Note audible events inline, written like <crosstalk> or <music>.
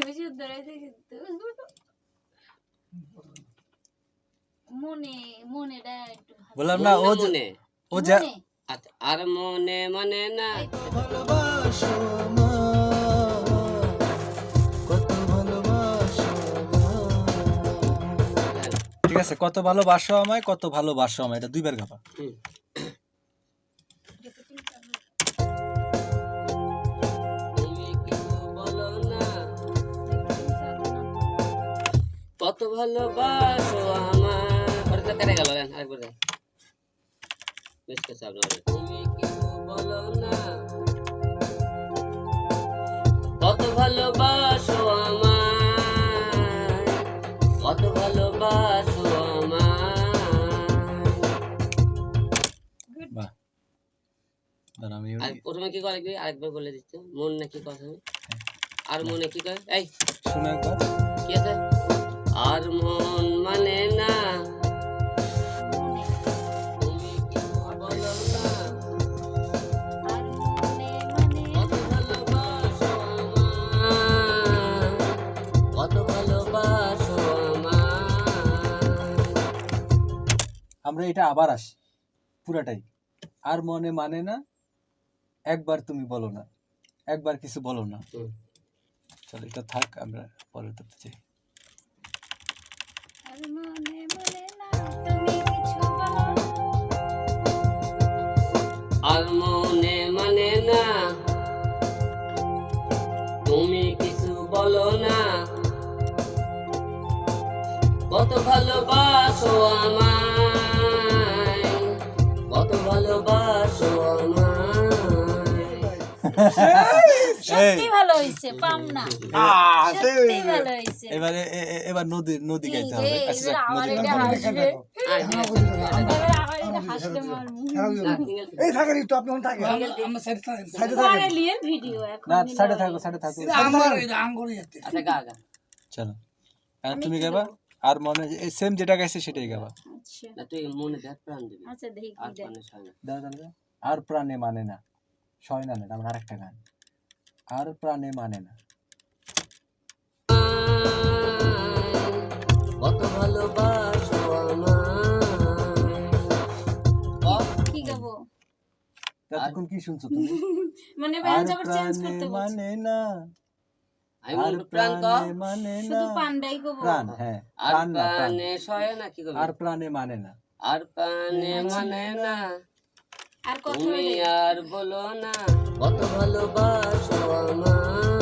ওষুধ <laughs> মনে মনেটা একটু বললাম না ও ও যা আচ্ছা আর মনে মনে না। ভালোবাসো কত ভালোবাসো মা। ঠিক আছে কত ভালোবাসো আমায় কত ভালোবাসো আমায় এটা দুইবার গাবা কত ভালোবাসো আমার। কেটে গেল আরেকবার বেশ আপনার। তুমি কিছু বলো না। কত ভালোবাসো আমার। কত ভালোবাসো আমার। প্রথমে কি করে কি আরেকবার বলে দিচ্ছ। মন নাকি কথা আর মনে কি করে এই। শুনে কি আছে? আর মন মানে না। মনে। তুমি কিছু বলো না? আর মনে মনে কত ভালোবাসো আমার কত ভালোবাসো আমার আমরা এটা আবার আসি। পুরাটাই। আর মনে মানে না একবার তুমি বলো না। একবার কিছু বলো না। চলো এটা থাক আমরা পরে করতে চাই। আর মনে মনে না তুমি কিছু বলো না। কত ভালোবাসো আমায়। সত্যি ভালো হইছে পাম না সত্যি ভালো হইছে এবারে এবার নদী নদী গাইতে হবে আচ্ছা নদী। এই থাকেন একটু আপনি থাকেন সাইডে থাকেন ভিডিও এখন না সাইডে থাকো সাইডে থাকো আচ্ছা গা গা চলো তুমি গাবা আর মনে সেম যেটা গাইছে সেটাই গাবা আচ্ছা তুই মনে দেখ প্রাণ দিবি আচ্ছা দেখি। আর প্রাণে মানে না ছয় না আমার আরেকটা গান। আর প্রাণে মানে না। কত ভালোবাসো কি ততক্ষণ কি শুনছো তুমি? <laughs> মানে আর ব্যান্ড আবার চেঞ্জ করতে মানে না। আমি প্রাণ ক মানে না। শুধু পান্ডাই গাবো প্রাণ হ্যাঁ আর প্রাণ সয় না কি আর প্রাণে মানে না। আর প্রাণে মানে না। আর কথা তুমি আর বলো না কত ভালোবাসো আমায়।